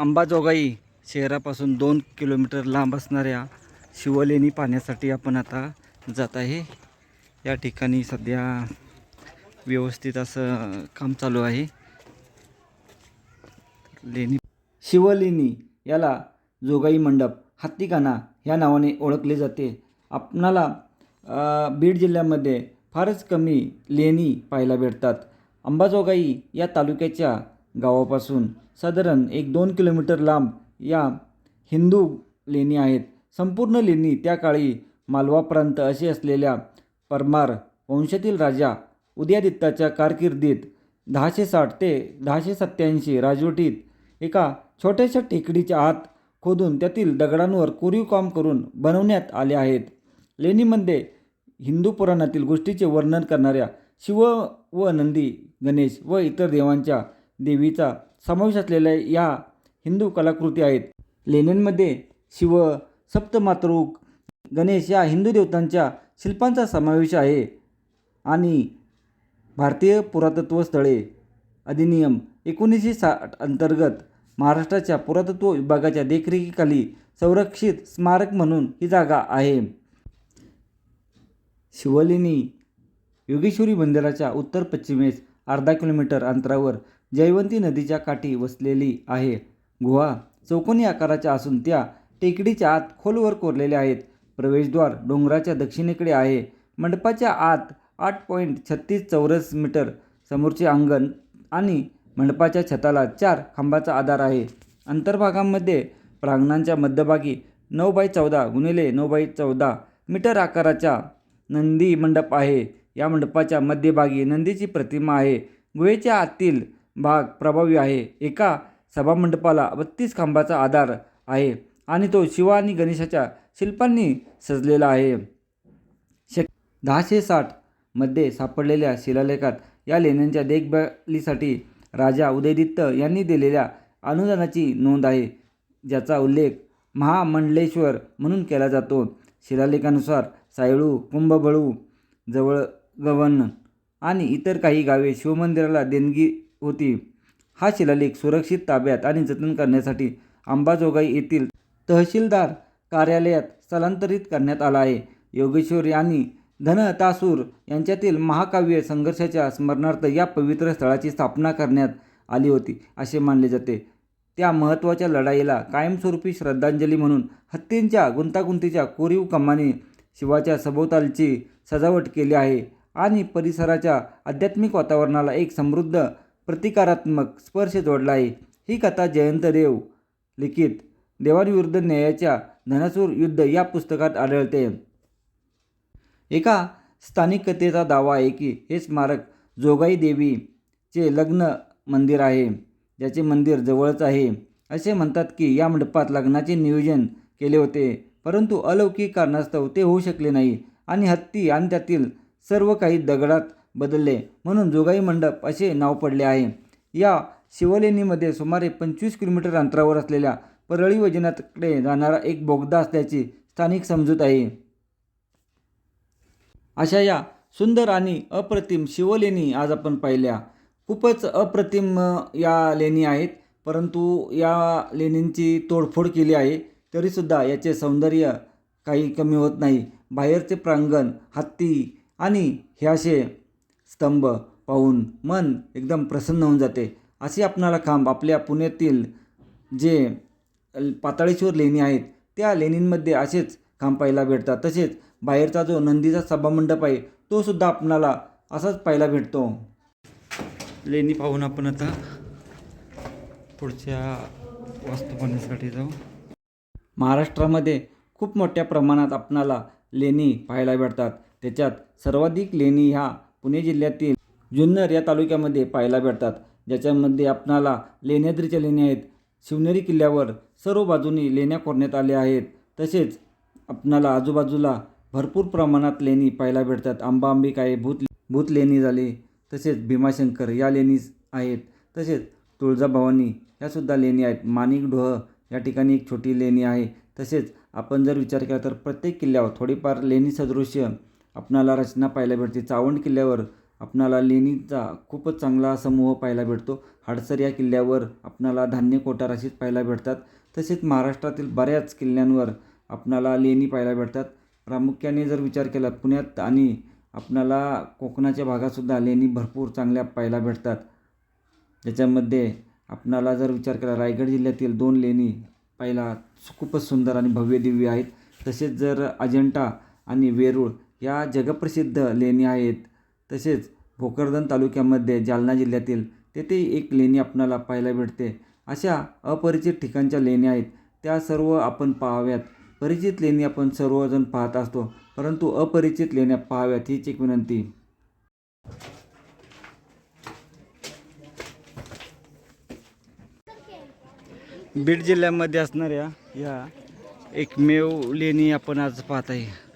अंबाजोगाई शहरापासून दोन किलोमीटर लांब असणाऱ्या शिवलेणी पाहण्यासाठी आपण आता जात आहे. या ठिकाणी सध्या व्यवस्थित असं काम चालू आहे. लेणी शिवलेणी याला जोगाई मंडप हत्तीखाना ह्या नावाने ओळखले जाते. आपणाला बीड जिल्ह्यामध्ये फारच कमी लेणी पाहायला भेटतात. अंबाजोगाई या तालुक्याच्या गावापासून साधारण एक दोन किलोमीटर लांब या हिंदू लेणी आहेत. संपूर्ण लेणी त्या काळी मालवा प्रांत असे असलेल्या परमार वंशातील राजा उदयादित्याच्या कारकिर्दीत दहाशे साठ ते दहाशे सत्त्याऐंशी राजवटीत एका छोट्याशा टेकडीच्या आत खोदून त्यातील दगडांवर कोरीव काम करून बनवण्यात आले आहेत. लेणीमध्ये हिंदू पुराणातील गोष्टीचे वर्णन करणाऱ्या शिव व नंदी गणेश व इतर देवांच्या देवीचा समावेश असलेल्या या हिंदू कलाकृती आहेत. लेण्यांमध्ये शिव सप्तमातृक गणेश या हिंदू देवतांच्या शिल्पांचा समावेश आहे आणि भारतीय पुरातत्व स्थळे अधिनियम एकोणीसशे साठ अंतर्गत महाराष्ट्राच्या पुरातत्व विभागाच्या देखरेखीखाली संरक्षित स्मारक म्हणून ही जागा आहे. शिवलिनी योगेश्वरी मंदिराच्या उत्तर पश्चिमेस अर्धा किलोमीटर अंतरावर जयवंती नदीच्या काठी वसलेली आहे. गुहा चौकोनी आकाराच्या असून त्या टेकडीच्या आत खोलवर कोरलेल्या आहेत. प्रवेशद्वार डोंगराच्या दक्षिणेकडे आहे. मंडपाच्या आत आठ पॉईंट छत्तीस चौरस मीटर समोरचे अंगण आणि मंडपाच्या छताला चार खांबाचा आधार आहे. अंतर्भागामध्ये प्रांगणांच्या मध्यभागी नऊ बाय चौदा गुणिले नऊ बाय चौदा मीटर आकाराचा नंदी मंडप आहे. या मंडपाच्या मध्यभागी नंदीची प्रतिमा आहे. गुहेच्या आतील भाग प्रभावी आहे. एका सभामंडपाला बत्तीस खांबाचा आधार आहे आणि तो शिव आणि गणेशाच्या शिल्पांनी सजलेला आहे. शक दहाशे साठमध्ये सापडलेल्या शिलालेखात या लेण्यांच्या देखभालीसाठी राजा उदयदित्य यांनी दिलेल्या अनुदानाची नोंद आहे ज्याचा उल्लेख महामंडलेश्वर म्हणून केला जातो. शिलालेखानुसार सायळू कुंभबळू जवळ आणि इतर काही गावे शिवमंदिराला देणगी होती. हा शिलालेख सुरक्षित ताब्यात आणि जतन करण्यासाठी अंबाजोगाई येथील तहसीलदार कार्यालयात स्थलांतरित करण्यात आला आहे. योगेश्वरी आणि धनतासूर यांच्यातील महाकाव्य संघर्षाच्या स्मरणार्थ या पवित्र स्थळाची स्थापना करण्यात आली होती असे मानले जाते. त्या महत्त्वाच्या लढाईला कायमस्वरूपी श्रद्धांजली म्हणून हत्तींच्या गुंतागुंतीच्या कोरीव कमाने शिवाच्या सभोवतालची सजावट केली आहे आणि परिसराच्या आध्यात्मिक वातावरणाला एक समृद्ध प्रतिकारात्मक स्पर्श जोडला आहे ही कथा जयंत देव लिखित. देवांविरुद्ध न्यायाच्या धनासूर युद्ध या पुस्तकात आढळते. एका स्थानिक कथेचा दावा आहे की हे स्मारक जोगाई देवीचे लग्न मंदिर आहे ज्याचे मंदिर जवळच आहे. असे म्हणतात की या मंडपात लग्नाचे नियोजन केले होते परंतु अलौकिक कारणास्तव ते होऊ शकले नाही. आणि हत्ती आणि त्यातील सर्व काही दगडात बदलले. म्हणून जोगाई मंडप असे नाव पडले आहे. या शिवलेणीमध्ये सुमारे पंचवीस किलोमीटर अंतरावर असलेल्या परळी वैजनाथकडे जाणारा एक बोगदा असल्याची स्थानिक समजूत आहे. अशा या सुंदर आणि अप्रतिम शिवलेणी आज आपण पाहिल्या. खूपच अप्रतिम या लेणी आहेत. परंतु या लेणींची तोडफोड केली आहे तरीसुद्धा याचे सौंदर्य काही कमी होत नाही. बाहेरचे प्रांगण हत्ती आणि हे असे स्तंभ पाहून मन एकदम प्रसन्न होऊन जाते. असे आपणाला खांब आपल्या पुण्यातील जे पाताळेश्वर लेणी आहेत त्या लेणींमध्ये असेच खांब पाहायला भेटतात. तसेच बाहेरचा जो नंदीचा सभामंडप आहे तो सुद्धा आपणाला असाच पाहायला भेटतो. लेणी पाहून आपण आता पुढच्या वास्तू पाहण्यासाठी जाऊ. महाराष्ट्रामध्ये खूप मोठ्या प्रमाणात आपणाला लेणी पाहायला भेटतात. त्याच्यात सर्वाधिक लेणी ह्या पुणे जिल्ह्यातील जुन्नर या तालुक्यामध्ये पाहायला भेटतात. ज्याच्यामध्ये आपणाला लेण्याद्रीच्या लेणी आहेत. शिवनेरी किल्ल्यावर सर्व बाजूनी लेण्या कोरण्यात आल्या आहेत. तसेच आपणाला आजूबाजूला भरपूर प्रमाणात लेणी पाहायला भेटतात. आंबाअंबिक आहे भूत भूत लेणी झाली. तसेच भीमाशंकर या लेणी आहेत. तसेच तुळजाभवानी ह्यासुद्धा लेणी आहेत. माणिक डोह या ठिकाणी एक छोटी लेणी आहे. तसेच आपण जर विचार केला तर प्रत्येक किल्ल्यावर थोडीफार लेणी सदृश्य आपणाला रचना पाहायला भेटते. चावंड किल्ल्यावर आपणाला लेणीचा खूपच चांगला समूह पाहायला भेटतो. हडसर या किल्ल्यावर आपणाला धान्य कोठाराशीच पाहायला भेटतात. तसेच महाराष्ट्रातील बऱ्याच किल्ल्यांवर आपणाला लेणी पाहायला भेटतात. प्रामुख्याने जर विचार केला पुण्यात आणि आपणाला कोकणाच्या भागातसुद्धा लेणी भरपूर चांगल्या पाहायला भेटतात. ज्याच्यामध्ये आपणाला जर विचार केला रायगड जिल्ह्यातील दोन लेणी पाहिला खूपच सुंदर आणि भव्य दिव्य आहेत. तसेच जर अजिंठा आणि वेरूळ या जगप्रसिद्ध लेणी आहेत. तसेच भोकरदन तालुक्यामध्ये जालना जिल्ह्यातील तेथे एक लेणी आपणाला पाहायला भेटते. अशा अपरिचित ठिकाणच्या लेण्या आहेत. त्या सर्व आपण पाहाव्यात. परिचित लेणी आपण सर्वजण पाहत असतो. परंतु अपरिचित लेण्या पाहाव्यात हीच एक विनंती. बीड जिल्ह्यामध्ये असणाऱ्या या एकमेव लेणी आपण आज पाहत आहे.